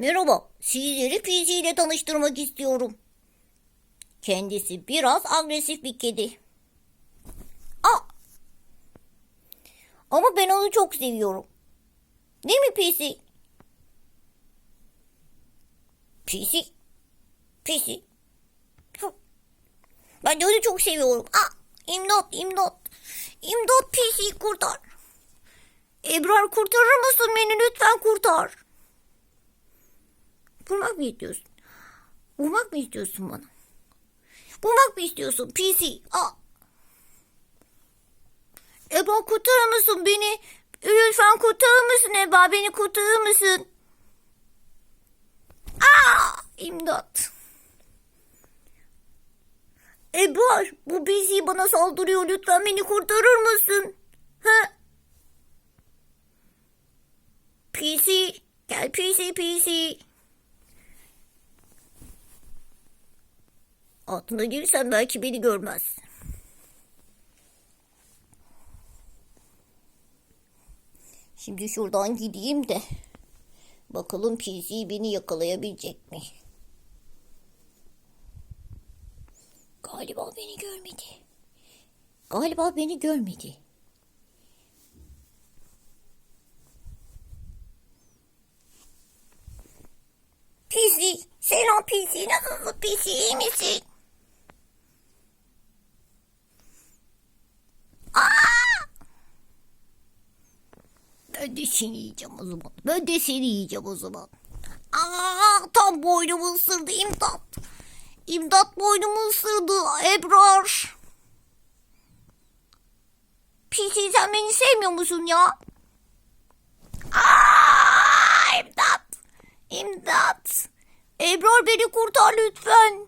Merhaba, sizleri PC ile tanıştırmak istiyorum. Kendisi biraz agresif bir kedi. Aa! Ama ben onu çok seviyorum. Değil mi? PC? PC? Hı. Ben de onu çok seviyorum. Aa! İmdat, imdat. İmdat PC kurtar. Ebrar kurtarır mısın beni lütfen kurtar. Vurmak mı istiyorsun? Vurmak mı istiyorsun bana? Vurmak mı istiyorsun PC? Aa. Eba kurtarır mısın beni? Lütfen kurtarır mısın Eba? Beni kurtarır mısın? Aa, imdat. Ebar, bu PC bana saldırıyor. Lütfen beni kurtarır mısın? Ha? PC, gel PC, PC. Altına girsen belki beni görmez. Şimdi şuradan gideyim de bakalım PC beni yakalayabilecek mi? Galiba beni görmedi. Galiba beni görmedi. PC, selam PC, nasılsın PC, iyi misin? Aa! Ben de seni yiyeceğim o zaman. Ben de seni yiyeceğim o zaman. Aa, tam boynumu ısırdı imdat. İmdat boynumu ısırdı Ebrar. PC sen beni sevmiyor musun ya? Aa, imdat. İmdat. Ebrar beni kurtar lütfen.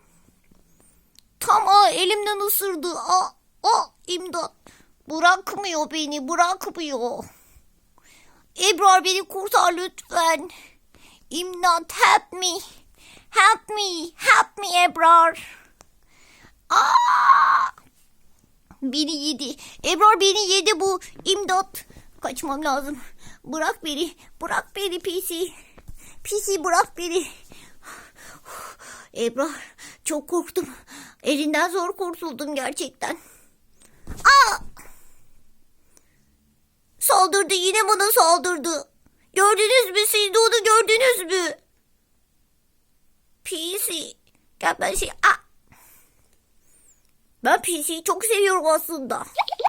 Tam aa, elimden ısırdı. Aa, aa, imdat. Bırakmıyor beni bırakmıyor. Ebrar beni kurtar lütfen. İmdat help me. Help me. Help me Ebrar. Aa! Beni yedi. Ebrar beni yedi bu. İmdat. Kaçmam lazım. Bırak beni. Bırak beni PC. PC bırak beni. Ebrar çok korktum. Elinden zor kurtuldum gerçekten. Aa! Saldırdı yine bana saldırdı. Gördünüz mü siz onu gördünüz mü? PC. Gel ben şey... Aa! Ben PC'yi çok seviyorum aslında.